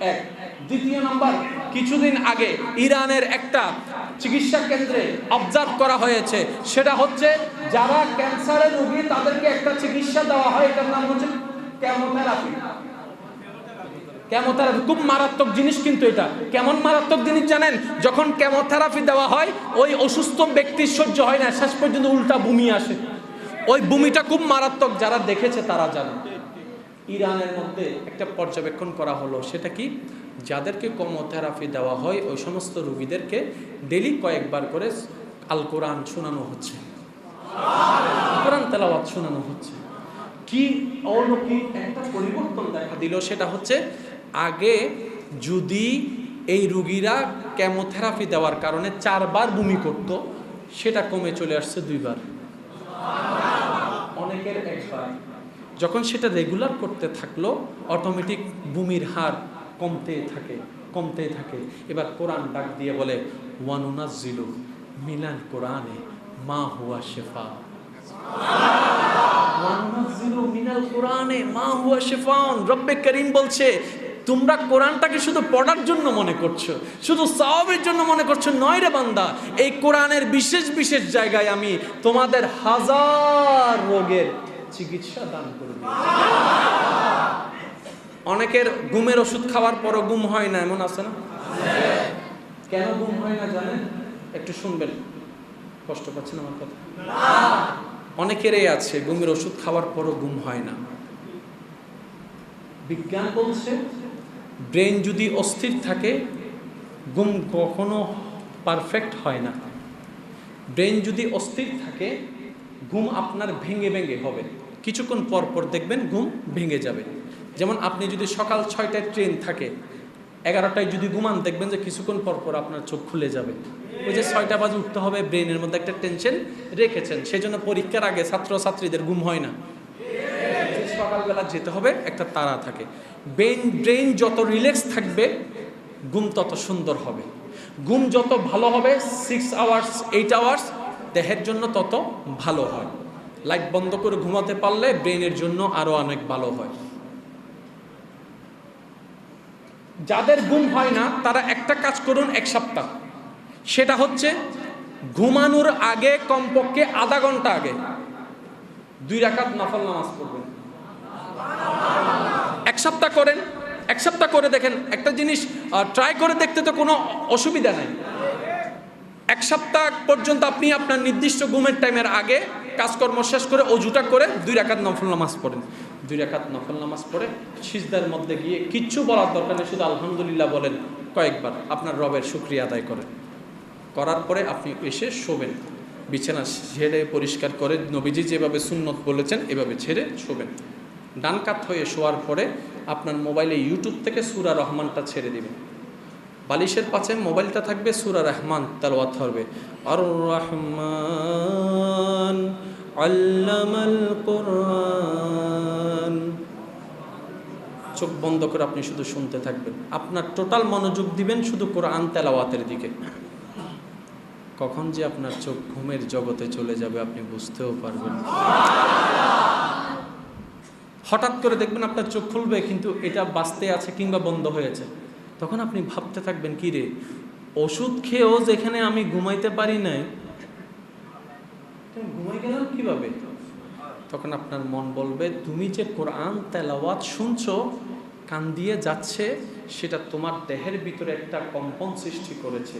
এক। দ্বিতীয় নাম্বার, কিছুদিন আগে ইরানের একটা চিকিৎসা কেন্দ্রে অবজার্ভ করা হয়েছে। সেটা হচ্ছে, যারা ক্যান্সারের রোগী, তাদেরকে একটা চিকিৎসা দেওয়া হয়, এটার নাম হচ্ছে কেমোথেরাপি কেমোথেরাপি খুব মারাত্মক জিনিস কিন্তু এটা। কেমন মারাত্মক জিনিস জানেন? যখন ক্যামোথেরাপি দেওয়া হয়, ওই অসুস্থ ব্যক্তির সহ্য হয় না, শেষ পর্যন্ত উল্টা বমি আসে। ওই বমিটা খুব মারাত্মক, যারা দেখেছে তারা জানে। ইরানের মধ্যে একটা পর্যবেক্ষণ করা হলো। সেটা কি? যাদেরকে কমোথেরাপি দেওয়া হয়, ওই সমস্ত রুগীদেরকে ডেলি কয়েকবার করে আল কোরআন শোনানো হচ্ছে। কোরআন তেলাওয়াত শোনানো হচ্ছে। কি অলৌকিক একটা পরিবর্তন দেখা দিল? সেটা হচ্ছে আগে যদি এই রুগীরা কেমোথেরাপি দেওয়ার কারণে চারবার বমি করত, সেটা কমে চলে আসছে দুইবার। অনেকের একবার যখন সেটা রেগুলার করতে থাকল অটোমেটিক বুমির হার কমতে থাকে কমতে থাকে। এবার কোরআন ডাক দিয়ে বলে ওয়ানুনাজিলু মিলান কোরআনে মা হুয়া শেফা। মিনাল কোরআনে মা হুয়া শেফান রব্বে করিম বলছে তোমরা কোরআনটাকে শুধু পড়ার জন্য মনে করছ শুধু সাওয়াবের জন্য মনে করছ নয় রে বান্দা। এই কোরআনের বিশেষ বিশেষ জায়গায় আমি তোমাদের হাজার রোগের চিকিৎসা দান করব অনেকের ঘুমের ওষুধ খাওয়ার পরও ঘুম হয় না, এমন আছে না? কেন ঘুম হয় না জানেন? একটু শুনবেন। কষ্ট পাচ্ছেন আমার কথা? অনেকেরই আছে, ঘুমের ওষুধ খাওয়ার পরও ঘুম হয় না। বিজ্ঞান বলছে, ব্রেন যদি অস্থির থাকে, ঘুম কখনো পারফেক্ট হয় না। ব্রেন যদি অস্থির থাকে, ঘুম আপনার ভেঙে ভেঙে হবে। কিছুক্ষণ পর পর দেখবেন ঘুম ভেঙে যাবে। যেমন আপনি যদি সকাল ছয়টায় ট্রেন থাকে, এগারোটায় যদি ঘুমান, দেখবেন যে কিছুক্ষণ পর পর আপনার চোখ খুলে যাবে। ওই যে ছয়টা বাজে উঠতে হবে ব্রেনের মধ্যে একটা টেনশন রেখেছেন। সেই জন্য পরীক্ষার আগে ছাত্র ছাত্রীদের ঘুম হয় না। সকালবেলা যেতে হবে, একটা তারা থাকে। ব্রেন ব্রেন যত রিল্যাক্স থাকবে, ঘুম তত সুন্দর হবে। ঘুম যত ভালো হবে সিক্স আওয়ার্স এইট আওয়ার্স দেহের জন্য তত ভালো হয়। লাইট বন্ধ করে ঘুমাতে পারলে ব্রেনের জন্য আরও অনেক ভালো হয়। যাদের ঘুম হয় না, তারা একটা কাজ করুন এক সপ্তাহ। সেটা হচ্ছে ঘুমানোর আগে কমপক্ষে আধা ঘণ্টা আগে দুই রাকাত নফল নামাজ পড়বেন। এক সপ্তাহ করেন, এক সপ্তাহ করে দেখেন। একটা জিনিস ট্রাই করে দেখতে তো কোনো অসুবিধা নাই। এক সপ্তাহ পর্যন্ত আপনি আপনার নির্দিষ্ট ঘুমের টাইমের আগে কাজকর্ম শেষ করে অজুটা করে দুই রাকাত নফল নামাজ পড়েন। দুই রাকাত নফল নামাজ পড়ে সিজদার মধ্যে গিয়ে কিচ্ছু বলার দরকার নেই, শুধু আলহামদুলিল্লাহ বলেন কয়েকবার, আপনার রবের শুক্রিয়া আদায় করেন। করার পরে আপনি এসে শোবেন। বিছানা ঝেড়ে পরিষ্কার করে নবীজি যেভাবে সুন্নত বলেছেন, এভাবে ছেড়ে শোবেন। ডান কাত হয়ে শোয়ার পরে আপনার মোবাইলে ইউটিউব থেকে সুরা রহমানটা ছেড়ে দিবেন। বালিশের পাশে মোবাইলটা থাকবে, সুরা রহমান তালওয়াত হবে আর রহমান আল্লামাল কোরআন। চোখ বন্ধ করে আপনি শুধু শুনতে থাকবেন। আপনার টোটাল মনোযোগ দিবেন শুধু কোরআন তেলাওয়াতের দিকে। কখন যে আপনার চোখ ঘুমের জগতে চলে যাবে আপনি বুঝতেও পারবেন হঠাৎ করে দেখবেন আপনার চোখ খুলবে, কিন্তু এটা বাঁচতে আছে কিংবা বন্ধ হয়েছে। তখন আপনি ভাবতে থাকবেন, কি রে, ওষুধ খেয়েও যেখানে আমি ঘুমাইতে পারি নাই? ঘুমাই গেলাম কীভাবে? তখন আপনার মন বলবে, তুমি যে কোরআন তেলাওয়াত শুনছো কান দিয়ে যাচ্ছে, সেটা তোমার দেহের ভিতরে একটা কম্পন সৃষ্টি করেছে।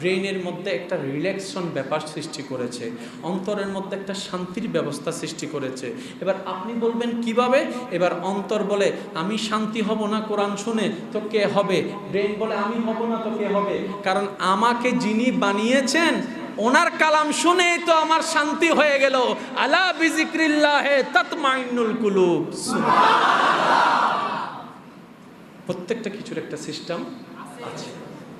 ব্রেনের মধ্যে একটা রিল্যাক্সন ব্যাপার সৃষ্টি করেছে। অন্তরের মধ্যে একটা শান্তির ব্যবস্থা সৃষ্টি করেছে। এবার আপনি বলবেন, কীভাবে? এবার অন্তর বলে, আমি শান্তি হব না কোরআন শুনে, তো কে হবে? ব্রেন বলে, আমি হব না, তো কে হবে? কারণ আমাকে যিনি বানিয়েছেন, ওনার কালাম শুনে তো আমার শান্তি হয়ে গেল। আলা বিজিক্রিল্লাহে তৎমাইনুল কুলুব। প্রত্যেকটা কিছুর একটা সিস্টেম আছে।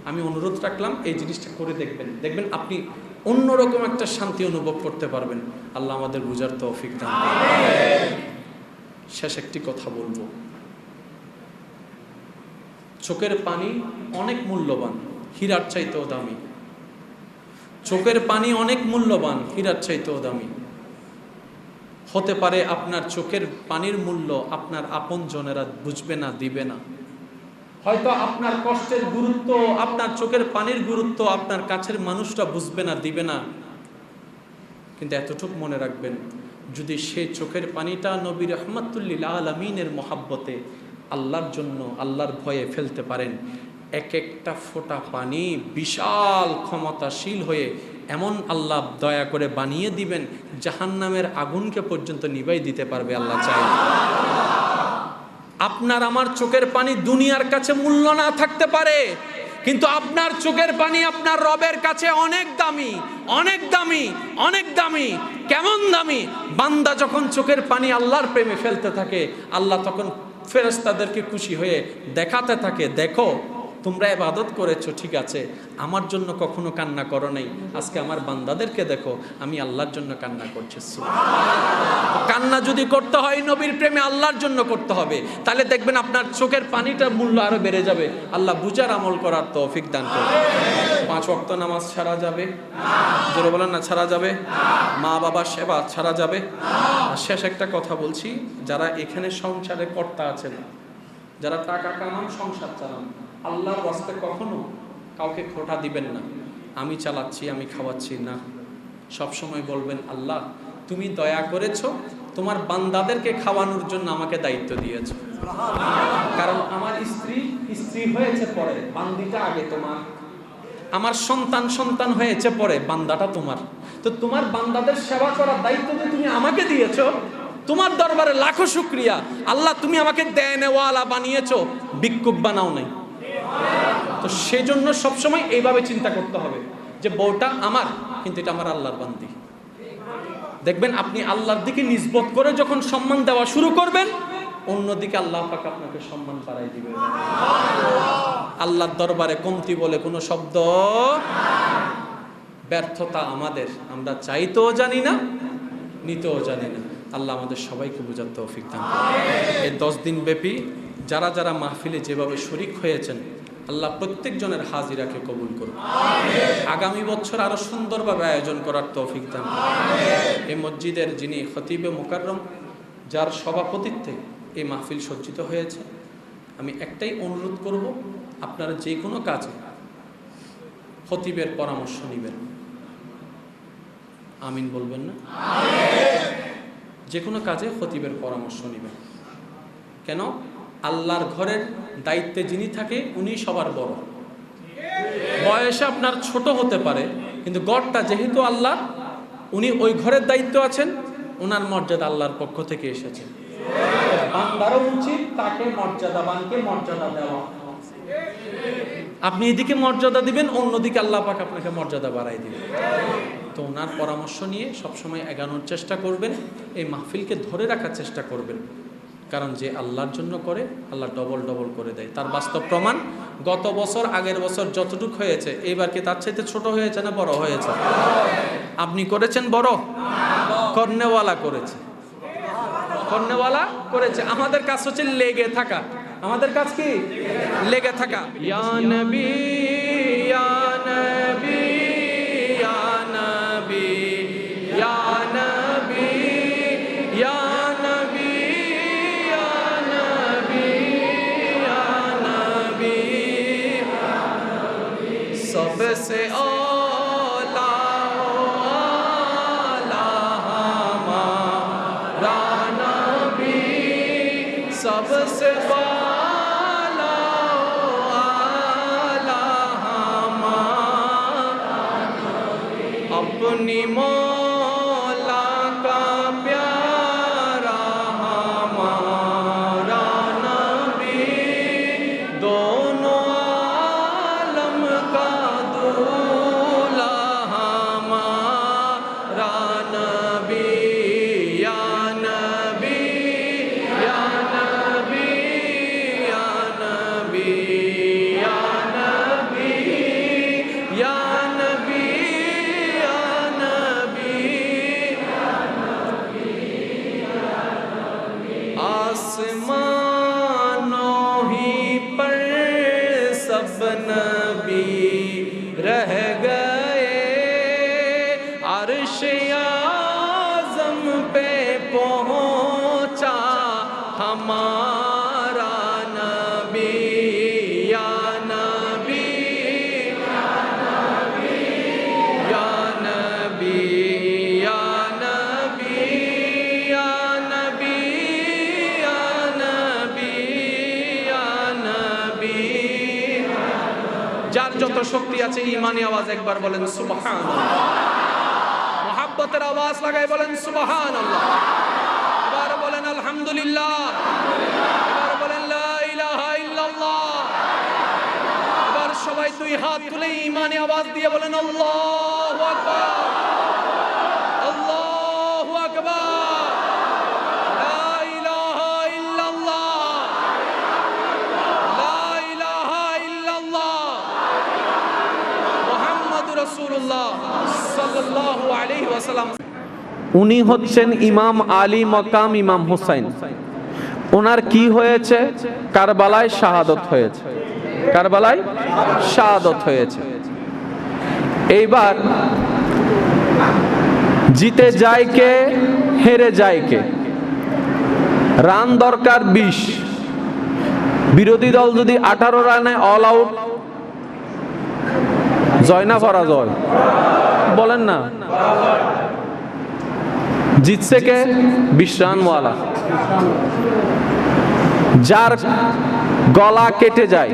আমি অনুরোধ রাখলাম এই জিনিসটা করে দেখবেন। দেখবেন আপনি অন্যরকম একটা শান্তি অনুভব করতে পারবেন। আল্লাহ আমাদের বুঝার তৌফিক দান। শেষ একটি কথা বলব। চোখের পানি অনেক মূল্যবান হীরার চাইতেও দামি। চোখের পানি অনেক মূল্যবান হীরার চাইতেও দামি। হতে পারে আপনার চোখের পানির মূল্য আপনার আপন জনেরা বুঝবে না দিবে না। হয়তো আপনার কষ্টের গুরুত্ব, আপনার চোখের পানির গুরুত্ব আপনার কাছের মানুষটা বুঝবে না, দিবে না। কিন্তু এতটুকু মনে রাখবেন, যদি সে চোখের পানিটা নবী রহমতুল্লিল আলমিনের মহাব্বতে আল্লাহর জন্য, আল্লাহর ভয়ে ফেলতে পারেন, এক একটা ফোঁটা পানি বিশাল ক্ষমতাশীল হয়ে এমন আল্লাহ দয়া করে বানিয়ে দিবেন, জাহান্নামের আগুনকে পর্যন্ত নিবাই দিতে পারবে আল্লাহ চাই। আপনার আমার চোখের পানি দুনিয়ার কাছে মূল্য না থাকতে পারে, কিন্তু আপনার চোখের পানি আপনার রবের কাছে অনেক দামি অনেক দামি অনেক দামি, কেমন দামি। বান্দা যখন চোখের পানি আল্লাহর প্রেমে ফেলতে থাকে, আল্লাহ তখন ফেরেস্তাদেরকে খুশি হয়ে দেখাতে থাকে, দেখো। তোমরা এবাদত করেছ, ঠিক আছে। আমার জন্য কখনো কান্না করো নাই। আজকে আমার বান্দাদেরকে দেখো, আমি আল্লাহর জন্য কান্না করছি। কান্না যদি করতে হয়, নবীর প্রেমে আল্লাহর জন্য করতে হবে। তাহলে দেখবেন আপনার চোখের পানিটার মূল্য আরও বেড়ে যাবে। আল্লাহ বুজার আমল করার তৌফিক দান করবে পাঁচ ওয়াক্ত নামাজ ছাড়া যাবে? জোরে বলেন না, ছাড়া যাবে? মা বাবার সেবা ছাড়া যাবে? শেষ একটা কথা বলছি, যারা এখানে সংসারে কর্তা আছেন, যারা টাকা কামান, সংসার চালান। আল্লাহর রাস্তে কখনো কাউকে খোটা দিবেন না। আমি চালাচ্ছি, আমি খাওয়াচ্ছি, না। সব সময় বলবেন, আল্লাহ, তুমি দয়া করেছ, তোমার বান্দাদেরকে খাওয়ানোর জন্য আমাকে দায়িত্ব দিয়েছ। কারণ আমার স্ত্রী স্ত্রী হয়েছে পরে, বান্দিটা আগে তোমার। আমার সন্তান সন্তান হয়েছে পরে, বান্দাটা তোমার। তো তোমার বান্দাদের সেবা করার দায়িত্ব যে তুমি আমাকে দিয়েছ, তোমার দরবারে লাখো শুক্রিয়া। আল্লাহ, তুমি আমাকে দেয় নেওয়ালা বানিয়েছ বিক্ষুব বানাও নাই। তো সেই জন্য সবসময় এইভাবে চিন্তা করতে হবে যে বউটা আমার, কিন্তু এটা আমার আল্লাহর বান্দি। দেখবেন আপনি আল্লাহর দিকে নিজবত করে যখন সম্মান দেওয়া শুরু করবেন, অন্যদিকে আল্লাহ পাক আপনাকে সম্মান বাড়াই দিবে আল্লাহর দরবারে কমতি বলে কোনো শব্দ। ব্যর্থতা আমাদের, আমরা চাইতেও জানি না, নিতেও জানি না। আল্লাহ আমাদের সবাইকে বোঝার তৌফিক দান এই দশ দিন ব্যাপী যারা যারা মাহফিলে যেভাবে শরিক হয়েছেন আল্লাহ প্রত্যেকজনের হাজিরাকে কবুল করুন। আগামী বছর আরও সুন্দরভাবে আয়োজন করার তৌফিক দান এই মসজিদের যিনি খতিবে মোকাররম, যার সভাপতিত্বে এই মাহফিল সজ্জিত হয়েছে, আমি একটাই অনুরোধ করব, আপনারা যে কোনো কাজে খতিবের পরামর্শ নেবেন। আমিন বলবেন না? যে কোনো কাজে খতিবের পরামর্শ নেবেন। কেন? আল্লাহর ঘরের দায়িত্বে যিনি থাকে, উনি সবার বড়। বয়সে আপনার ছোট হতে পারে, কিন্তু গড়টা যেহেতু আল্লাহ উনি ওই ঘরের দায়িত্ব আছেন ওনার মর্যাদা আল্লাহর পক্ষ থেকে এসেছে। বান্দারও উচিত তাকে মর্যাদাবানকে মর্যাদা দেওয়া। আপনি এদিকে মর্যাদা দিবেন, অন্যদিকে আল্লাহ পাক আপনাকে মর্যাদা বাড়াই দিবেন। তো ওনার পরামর্শ নিয়ে সবসময় এগানোর চেষ্টা করবেন, এই মাহফিলকে ধরে রাখার চেষ্টা করবেন। কারণ যে আল্লাহর জন্য করে, আল্লাহ ডবল ডবল করে দেয়। তার বাস্তব প্রমাণ গত বছর, আগের বছর যতটুক হয়েছে, এইবার কি তার চাইতে ছোট হয়েছে না বড় হয়েছে? আপনি করেছেন বড়? কর্নেওয়ালা করেছে। কর্নেওয়ালা করেছে। আমাদের কাজ হচ্ছে লেগে থাকা। আমাদের কাজ কি? লেগে থাকা। ইয়া নবী ইয়া নবী। মনি মন ربنا শক্তি আছে, ইমানি আওয়াজ একবার বলেন সুবহান। মহাব্বতের আওয়াজ লাগাই বলেন সুবহান এবার বলেন আলহামদুলিল্লাহ। এবার সবাই দুই হাত তুলে ইমানি আওয়াজ দিয়ে বলেন আল্লাহ আকবার। উনি হচ্ছেন ইমাম আলী মকাম ইমাম হুসাইন। ওনার কি হয়েছে? কারবালায় শাহাদত হয়েছে। কারবালায় শাহাদত হয়েছে। এইবার জিতে যায় কে, হেরে যায় কে? রান দরকার বিশ। বিরোধী দল যদি আঠারো রানে অল আউট জয় না পরাজয়। বলেন না। জিতছে কে? বিশ রানওয়ালা যার গলা কেটে যায়,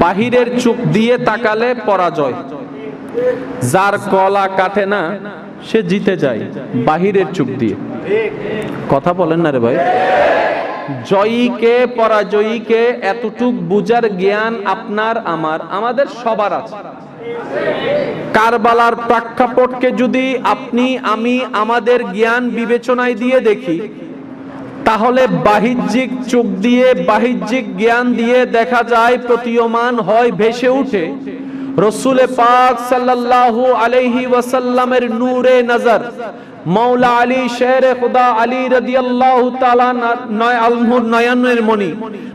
বাহিরের চোখ দিয়ে তাকালে পরাজয়। যার গলা কাটে না, সে জিতে যায়, বাহিরের চোখ দিয়ে। কথা বলেন না রে ভাই। জয়ীকে পরাজয়ীকে এতটুক বুঝার জ্ঞান আপনার, আমার, আমাদের সবার আছে। কারবালার প্রেক্ষাপটকে যদি আপনি, আমি আমাদের জ্ঞান বিবেচনায় দিয়ে দেখি, তাহলে বাহ্যিক চোখ দিয়ে, বাহ্যিক জ্ঞান দিয়ে দেখা যায় প্রতীয়মান হয়, ভেসে উঠে। রসুল পাক সাল্লাল্লাহু আলাইহি ওয়াসাল্লামের নূরে নজর মাওলা আলী, শের খুদা আলী তাআলা নয় আলমুর নয়নের মণি।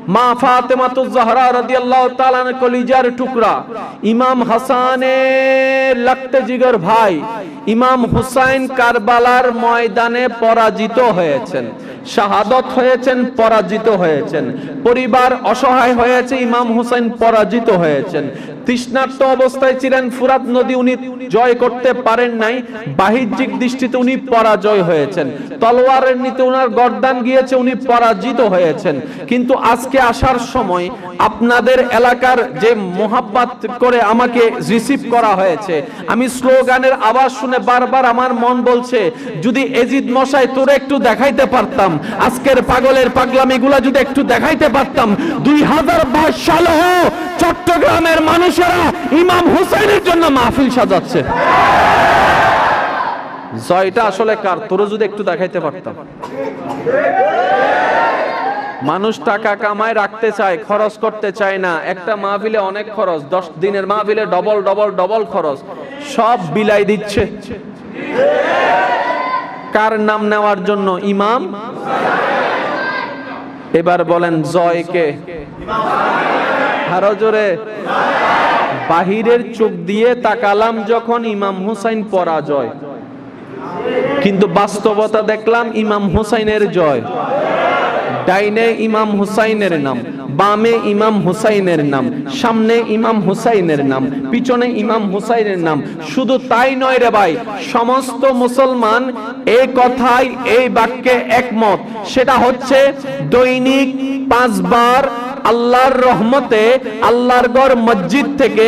মা ফাতেমাতু জাহরা রাদিয়াল্লাহু তাআলা কলিজার টুকরা। ইমাম হাসানের লাখতে জিগর ভাই, ইমাম হুসাইন কারবালার ময়দানে পরাজিত হয়েছেন। শাহাদত হয়েছেন, পরাজিত হয়েছেন। পরিবার অসহায় হয়েছে, ইমাম হুসাইন পরাজিত হয়েছেন। তৃষ্ণার্ত অবস্থায় ছিলেন ফুরাত নদী। উনি জয় করতে পারেন নাই। বাহ্যিক দৃষ্টিতে উনি পরাজয় হয়েছেন। তলোয়ারের নিতে উনার গর্দান গিয়েছে, উনি পরাজিত হয়েছেন। কিন্তু আজকে আসার সময় আপনাদের এলাকার যে মোহাব্বত করে আমাকে রিসিভ করা হয়েছে, আমি স্লোগানের আওয়াজ শুনে বারবার আমার মন বলছে, যদি এজিদ মশাই তোরে একটু দেখাইতে পারতাম, আজকের পাগলের পাগলামিগুলা যদি একটু দেখাইতে পারতাম, দুই হাজার বাইশ সালে চট্টগ্রামের মানুষেরা ইমাম হুসাইনের জন্য মাহফিল সাজাচ্ছে। জয়টা আসলে কার? তোর যদি একটু দেখাইতে পারতাম। মানুষ টাকা কামায় রাখতে চায়, খরচ করতে চায় না। একটা মাহফিলে অনেক খরচ, দশ দিনের মাহফিলে ডবল ডবল ডবল খরচ। সব বিলাই দিচ্ছে। কার নাম নেওয়ার জন্য? ইমাম? এবার বলেন জয় কে আরও জোরে। বাহিরের চোখ দিয়ে তাকালাম যখন ইমাম হুসাইন পরাজয়। কিন্তু বাস্তবতা দেখলাম ইমাম হুসাইনের জয়। ডাইনে ইমাম হুসাইনের নাম, বামে ইমাম হুসাইনের নাম, সামনে ইমাম হুসাইনের নাম, পিছনে ইমাম হুসাইনের নাম। শুধু তাই নয় রে ভাই, সমস্ত মুসলমান এই কথায়, এই বাক্যে একমত। সেটা হচ্ছে দৈনিক পাঁচবার আল্লাহর রহমতে আল্লাহর গড় মসজিদ থেকে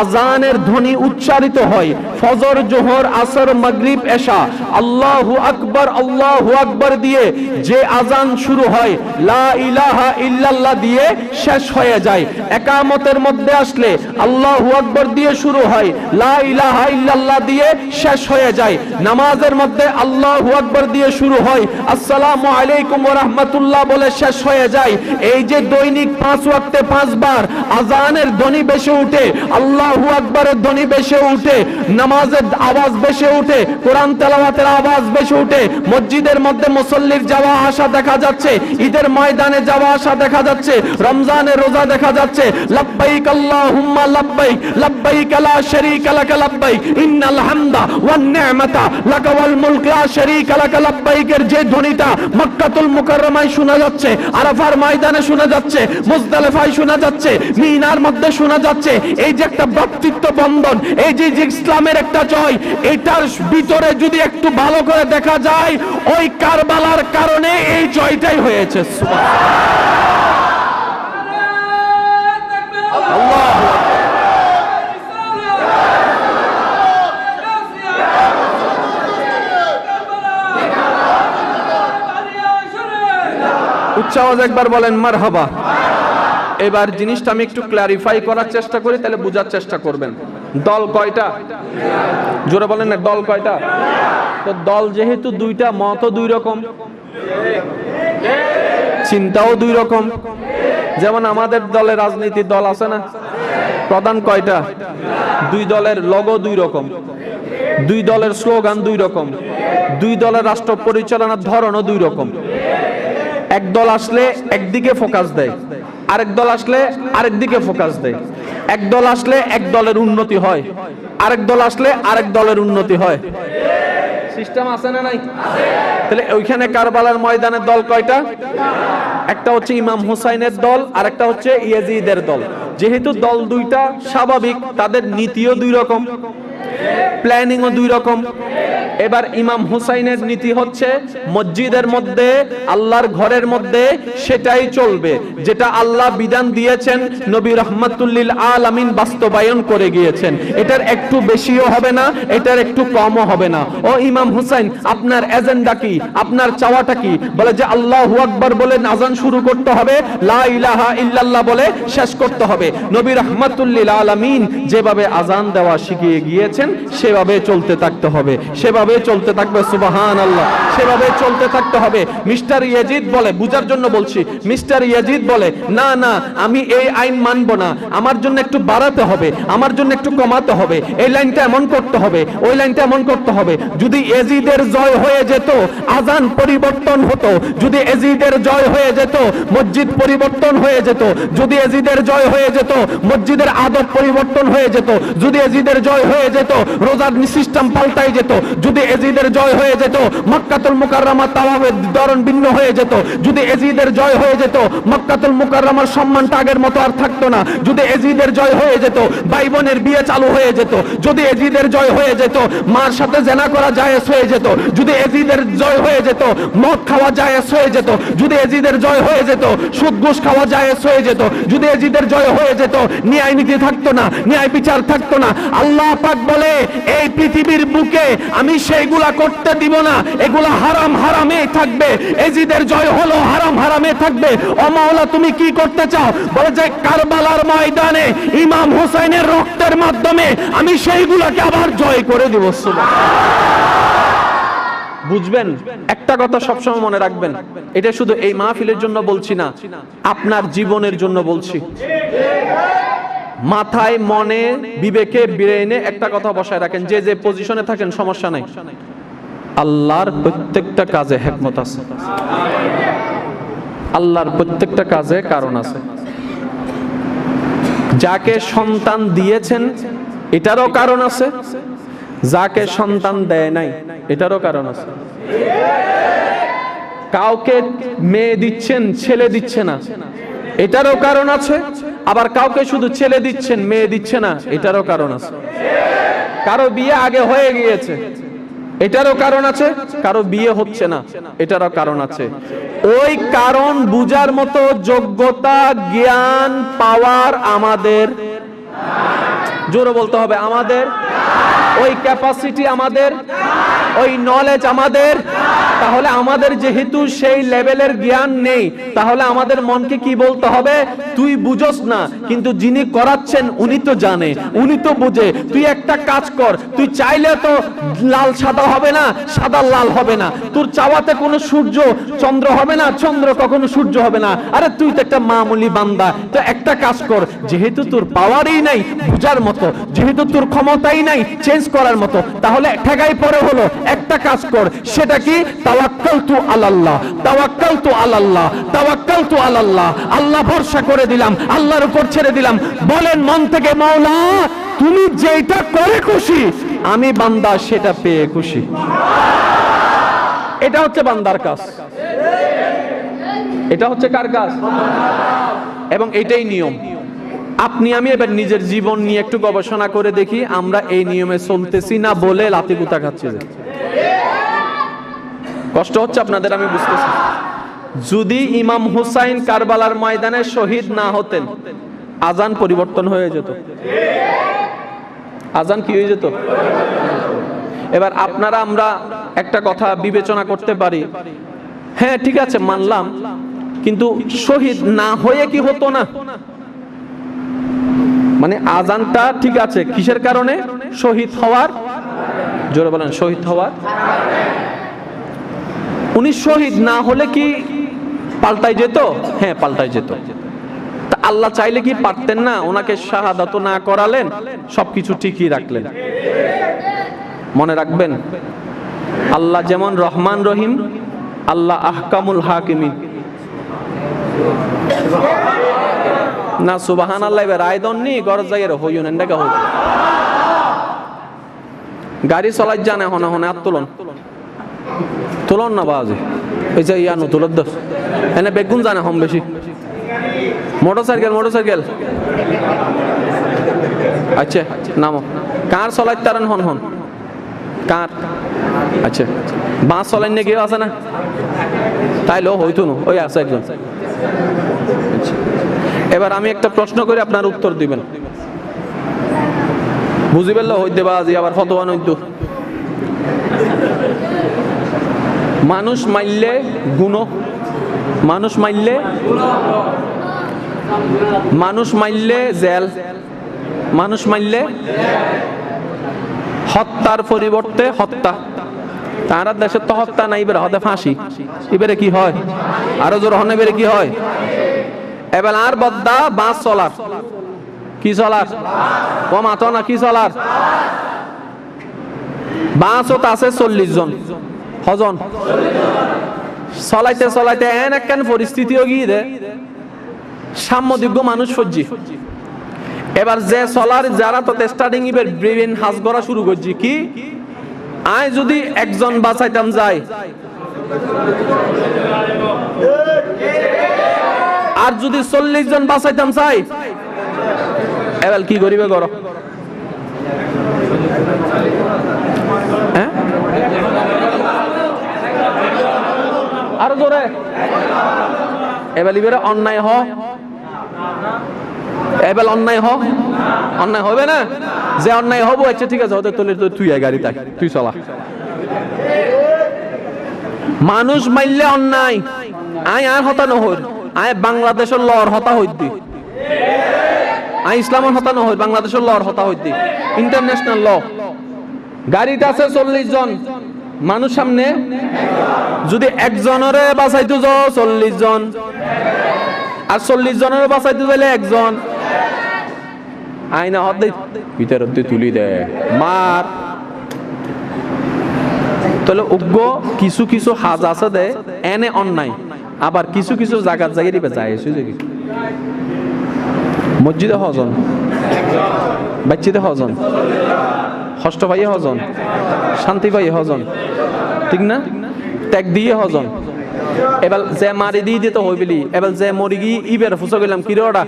আজানের ধ্বনি উচ্চারিত হয়। ফজর, জোহর, আসর, মাগরিব, এশা। আল্লাহু আকবার আল্লাহু আকবার দিয়ে যে আজান শুরু হয়, লা ইলাহা ইল্লাল্লাহ দিয়ে শেষ হয়ে যায়। একামতের মধ্যে আসলে আল্লাহু আকবার দিয়ে শুরু হয়, লা ইলাহা ইল্লাল্লাহ দিয়ে শেষ হয়ে যায়। নামাজের মধ্যে আল্লাহু আকবার দিয়ে শুরু হয়, আসসালামু আলাইকুম ওয়া রাহমাতুল্লাহ বলে শেষ হয়ে যায়। এই যে দৈনিক পাঁচ ওয়াক্তে পাঁচবার আজানের ধ্বনি বেশি উঠে, আল্লাহু আকবারের ধ্বনি বেশি উঠে, নামাজের আওয়াজ বেশি উঠে, কোরআন তেলাওয়াতের আওয়াজ বেশি উঠে, মসজিদের মধ্যে মুসল্লির যাওয়া আসা দেখা যাচ্ছে, ঈদের ময়দানে যাওয়া আসা দেখা যাচ্ছে, রমজানের রোজা দেখা যাচ্ছে, লাব্বাইক আল্লাহুম্মা লাব্বাইক লাব্বাইক লা শারীকা লাক লাব্বাইক, ইন্নাল হামদা ওয়ান নি'মাতা, লাক ওয়াল মুলক লা শারীকা লাক লাব্বাইকের যে ধ্বনিটা মক্কাতুল মুকাররমায় শোনা যাচ্ছে, আরাফার ময়দানে শোনা যাচ্ছে মুজদালেফায় শোনা যাচ্ছে মিনার মধ্যে শোনা যাচ্ছে এই যে একটা ভ্রাতৃত্ব বন্ধন এই যে ইসলামের একটা জয় এটার ভিতরে যদি একটু ভালো করে দেখা যায় ওই কারবালার কারণে এই জয়টাই হয়েছে। উচ্চ আওয়াজ একবার বলেন মার হবা এবার জিনিসটা আমি একটু ক্লারিফাই করার চেষ্টা করি, তাহলে বোঝার চেষ্টা করবেন। দল কয়টা? জোরে বলেন না, দল কয়টা? তো দল যেহেতু দুইটা, মতও দুই রকম, চিন্তাও দুই রকম। যেমন আমাদের দলে রাজনীতির দল আছে না, প্রধান কয়টা? দুই দলের লগো দুই রকম, দুই দলের স্লোগান দুই রকম, দুই দলের রাষ্ট্র পরিচালনার ধরনও দুই রকম। এক দল আসলে একদিকে ফোকাস দেয় আরেক দল আসলে আরেক দিকে ফোকাস দেয়। এক দল আসলে এক দলের উন্নতি হয়। আরেক দল আসলে আরেক দলের উন্নতি হয়। সিস্টেম আছে না নাই? তাহলে ওইখানে কারবালার ময়দানের দল কয়টা? একটা হচ্ছে ইমাম হুসাইনের দল আর একটা হচ্ছে ইয়াজিদের দল। যেহেতু দল দুইটা স্বাভাবিক তাদের নীতিও দুই রকম। প্ল্যানিংও দুই রকম। এবার ইমাম হুসাইনের নীতি হচ্ছে, মসজিদের মধ্যে, আল্লাহর ঘরের মধ্যে সেটাই চলবে। যেটা আল্লাহ বিধান দিয়েছেন, নবী রহমাতুল্লিল আলামিন বাস্তবায়ন করে গিয়েছেন। এটার একটু বেশিও হবে না, এটার একটু কমও হবে না। ও ইমাম হুসাইন, আপনার এজেন্ডা কি? আপনার চাওয়াটা কি? বলে যে আল্লাহু আকবার বলে নাজান শুরু করতে হবে, লা ইলাহা ইল্লাল্লাহ বলে শেষ করতে হবে। নবী রহমাতুল্লিল আলামিন যেভাবে আজান দেওয়া শিখিয়ে গিয়েছেন সেভাবে চলতে থাকতে হবে। সেভাবে চলতে থাকবে সুবাহান আল্লাহ সেভাবে চলতে থাকতে হবে। মিস্টার ইয়াজিদ বলে, বুঝার জন্য বলছি, মিস্টার ইয়াজিদ বলে, না না, আমি এই আইন মানবো না। আমার জন্য একটু বাড়াতে হবে, আমার জন্য একটু কমাতে হবে। এই লাইনটা এমন করতে হবে, ওই লাইনটা এমন করতে হবে, যদি এজিদের জয় হয়ে যেত আজান পরিবর্তন হতো। যদি এজিদের জয় হয়ে যেত, মসজিদ পরিবর্তন হয়ে যেত। যদি এজিদের জয় হয়ে যেত, মসজিদের আদব পরিবর্তন হয়ে যেত। যদি এজিদের জয় হয়ে যেত রোজার সিস্টেম পাল্টাই যেত যদি এজিদের জয় হয়ে যেত মক্কাতুল মুকাররমা তাওয়াবের ধরন ভিন্ন হয়ে যেত যদি এজিদের জয় হয়ে যেত মক্কাতুল মুকাররমার সম্মানটা আগের মতো আর থাকতো না যদি এজিদের জয় হয়ে যেত ভাই বোনের বিয়ে চালু হয়ে যেত যদি এজিদের জয় হয়ে যেত মার সাথে জেনা করা জায়েজ হয়ে যেত যদি এজিদের জয় হয়ে যেত মদ খাওয়া জায়েজ হয়ে যেত যদি এজিদের জয় হয়ে যেত সুদ ঘুষ খাওয়া জায়েজ হয়ে যেত যদি এজিদের জয় হয়ে যেত ন্যায় নীতি থাকতো না ন্যায় বিচার থাকতো না আল্লাহ পাক বলে, এই পৃথিবীর বুকে আমি সেইগুলা করতে দিব না। এগুলা হারাম হারামে থাকবে। এজিদের জয় হলো হারাম হারামে থাকবে। ও মাওলা তুমি কি করতে চাও? বলে যে, কারবালার ময়দানে ইমাম হোসেনের রক্তের মাধ্যমে আমি সেইগুলাকে আবার জয় করে দিব। বুঝবেন, একটা কথা সবসময় মনে রাখবেন। এটা শুধু এই মাহফিলের জন্য বলছি না, আপনার জীবনের জন্য বলছি। মাথায়, মনে, বিবেকে ব্রেনে একটা কথা বসায় রাখেন, যে যে পজিশনে থাকেন, সমস্যা নাই। আল্লাহর প্রত্যেকটা কাজে হেকমত আছে। আল্লাহর প্রত্যেকটা কাজে কারণ আছে। যাকে সন্তান দিয়েছেন, এটারও কারণ আছে। যাকে সন্তান দেয় নাই, এটারও কারণ আছে। কাউকে মেয়ে দিচ্ছেন, ছেলে দিচ্ছে না, এটারও কারণ আছে। আবার কাউকে শুধু ছেলে দিচ্ছেন, মেয়ে দিচ্ছে না, এটারও কারণ আছে। কারও বিয়ে আগে হয়ে গিয়েছে, এটারও কারণ আছে, কারও বিয়ে হচ্ছে না, এটারও কারণ আছে। ওই কারণ বুজার মতো যোগ্যতা, জ্ঞান, পাওয়ার আমাদের জোরে বলতে হবে, আমাদের ওই ক্যাপাসিটি আমাদের ওই নলেজ আমাদের। তাহলে আমাদের যেহেতু সেই লেভেলের জ্ঞান নেই, তাহলে আমাদের মনকে কি বলতে হবে? তুই বুঝোস না, কিন্তু যিনি করাচ্ছেন, উনি তো জানে, উনি তো বুঝে। তুই একটা কাজ কর, তুই চাইলে তো লাল সাদা হবে না, সাদা লাল হবে না। তোর চাওয়াতে কোনো সূর্য, চন্দ্র হবে না, চন্দ্র কখনো সূর্য হবে না। আরে তুই তো একটা মামুলি বান্দা, তো একটা কাজ কর, যেহেতু তোর পাওয়ারই নাই, বুঝার মতো যেহেতু তোর ক্ষমতাই নাই চেঞ্জ করার মতো, তাহলে ঠেকাই পরে হলো, একটা কাজ কর, সেটা কি? তাওয়াক্কালতু আলাল্লাহ তাওয়াক্কালতু আলাল্লাহ তাওয়াক্কালতু আলাল্লাহ। আল্লাহ ভরসা করে দিলাম, আল্লাহর উপর ছেড়ে দিলাম। বলেন মন থেকে, মাওলা, তুমি যেটা করে খুশি, আমি বান্দা সেটা পেয়ে খুশি। এটা হচ্ছে বান্দার কাজ। এটা হচ্ছে কার কাজ? এবং এটাই নিয়ম। আপনি, আমি এবার নিজের জীবন নিয়ে একটু গবেষণা করে দেখি আমরা এই নিয়মে চলতেছি না বলে লাতি গুতা খাচ্ছি। কষ্ট হচ্ছে আপনাদের, আমি বুঝতেছি। যদি ইমাম হুসাইন কারবালার ময়দানে শহীদ না হতেন, আজান পরিবর্তন হয়ে যেত। আজান কি হয়ে যেত? এবার আপনারা, আমরা একটা কথা বিবেচনা করতে পারি। হ্যাঁ ঠিক আছে, মানলাম। কিন্তু শহীদ না হয়ে কি হতো না? মানে আজানটা ঠিক আছে, কিসের কারণে? শহীদ হওয়ার। জোরে বলেন, শহীদ হওয়ার। উনি শহীদ না হলে কি পাল্টাই যেত? হ্যাঁ পাল্টাই যেত। আল্লাহ চাইলে কি পারতেন না? ওনাকে শাহাদাত না করালেন, সবকিছু ঠিকই রাখলেন। মনে রাখবেন, আল্লাহ যেমন রহমান রহিম, আল্লাহ আহকামুল হাকিমিন। না সুবাহান আল্লাহ এবার রায় দননি গরজ জায়গায় হইও না দেখা হই গাড়ি চলাই জানে হনে হনে আর তুলন। তুলন না বাজে। এই যে ইয়ানো তুলত দোস এনে বেগুন জানে হম বেশি। মোটর সাইকেল মোটর সাইকেল আচ্ছা নামো। কার চলাই তারেন হন হন। কার? আচ্ছা। বাস চলাই নিয়ে কেউ আছে না? তাইলেও হইতো না, ওই আছে একজন। এবার আমি একটা প্রশ্ন করে আপনার উত্তর দিবেন। বুঝি পেল হইতে বাজি আবার ফতোয়ান হইতো মানুষ মাইলে গুণ, মানুষ মাইলে মানুষ মাইলে জেল, মানুষ মাইলে হত্যার পরিবর্তে হত্যা। তারা দেশের তো হত্যা নাই এবারে হতে ফাঁসি। এবারে কি হয়? আরও জোর হন এবারে কি হয়? এবার আর বদ্দা বাস চলার। কি চলার? ও মাতো না কি চলার? বাসও তো আছে চল্লিশ জন। হজন। চলাইতে চলাইতে এন একখান পরিস্থিতিও গিয়ে দে। সাম্যযোগ্য মানুষ সজ্জি। এবার যে চলার যারা তো স্টার্টিং ইবের ব্রেন হাজ করা শুরু করছি। কি? আয় যদি একজন বাঁচাইতাম যাই আর যদি চল্লিশ জন বাঁচাইতাম, চাই। এবার কি করিবে গর? হ্যাঁ? আরও জোরে। এবার অন্যায় হ। এবার অন্যায় হ। অন্যায় হবে না? যে অন্যায় হব আচ্ছা ঠিক আছে, ওদের তোলে তুই গাড়ি তাই তুই চলা। মানুষ মাইলে অন্যায়, আয়, আর হতা নহর আয় বাংলাদেশের লর হতা হইতি আয় ইসলামের হতা নহর বাংলাদেশের লর হতা হইতি ইন্টারন্যাশনাল ল গাড়িতে আছে চল্লিশ জন। মানুষ সামনে। যদি একজনের বাঁচাইতো যাও, চল্লিশ জন। আর চল্লিশ জনের বাঁচাইতে চাইলে একজন। আইনা হদ ভিতর তুলি দে। মার। তাহলে উগ্র কিছু কিছু হাজ আছে দে, এনে অন্যায়। আবার কিছু কিছু জায়গার জায়গায় দিবে, যায় যে মসজিদে হজন বাচ্চিতে হজন ষষ্ঠ ভাইয়ে হজন শান্তি ভাইয়ে হজন ঠিক না? ত্যাগ দিয়ে হজন এবার যে মারি দিয়ে দিতে হই বলি এবার যে মরি গিয়ে ইবের ফুসো গেলাম, কি ওটা?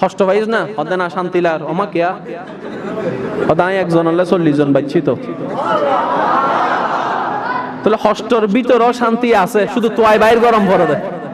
ষষ্ঠ ভাইস না? হতে না শান্তিলার ওমা কেয়া? একজন হলে চল্লিশ জন বাচ্ছি তো তাহলে হস্টর ভিতরও শান্তি আছে শুধু তোয়াই বাইর গরম ভরে দেয়।